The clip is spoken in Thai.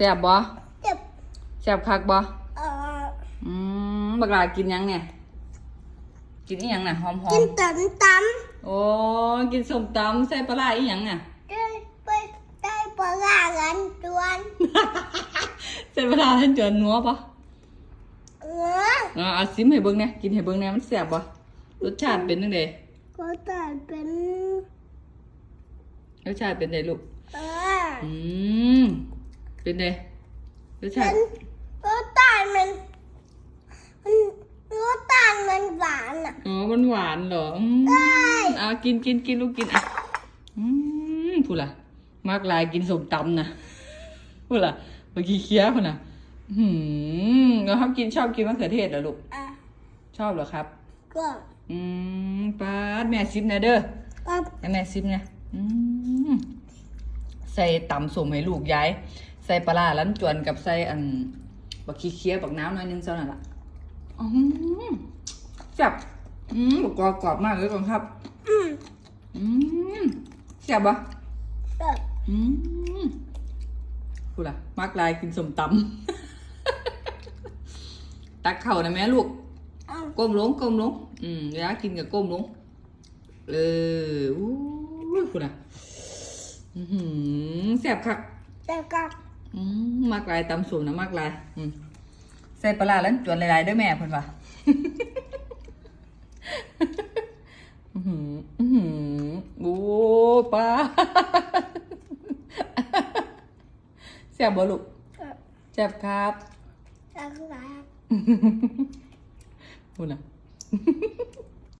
แซ่บบ่เจ็บแซ่บคักบ่เอ่ออืมบักหลากินหยังเนี่ย กินอีหยังน่ะหอมกินตำตๆโอ้กินส้มตำใส่ปลาร้าอีหยังน่ะำได้ไปได้ปลาร้ากันจวนใส่ปลาร้าให้จวนนัวปะเอออ่าเอาซิมให้เบิ่งแหน่กินให้เบิ่งแหน่มันแซ่บบ่รสชาติเป็นจังไดก็ตัดเป็นรสชาติเป็นไดลูกเอออืม เป็นไดรสชาเป็ตินก็ตัดมัน มันก็ตัดมันหวานอะอ๋อมันหวานเหรออืมใช่อ่ากินกินกินลูกกินอะอืมพูดล่ะมากลายกินสมตำนะพูดล่ะเมื่อกี้เคี้ยวพุ่นน่ะอืมเราทำกินชอบกินมะเขือเทศเหรอลูกอะชอบเหรอครับก็อืมป้าดแม่ซิมนะเด้อก็ให้แม่ซิมเนี่ยอืมใส่ตำสมให้ลูกย้าย ใส่ปลาร้าลันจวนกับใส่อันบักขี้เคี้ยวบักน้ำหน่อยนึงเท่านั้นล่ะอืมแซ่บอืมบักกรอบกรอบมากเลยก่อนครับ อืมอืมแซ่บปะก็อืมกูล่ะมากลายกินสมตำ ตักเข่านะแม่ลูกเอาก้มลงก้มลงอืมเวลากินกับก้มลงเอออู้ยคุณอะอือหือแซ่บคักแต่ก็ อืมมากลายตำสูงนะมากลาย อืมใส่ปลาร้าแล้วจวนหลายๆเด้วยแม่เพิ่นว่าอือหืออือหือโอ้ป้าแซ่บบ่ลูกก็แซ่บครับแต่ก็คุณอะ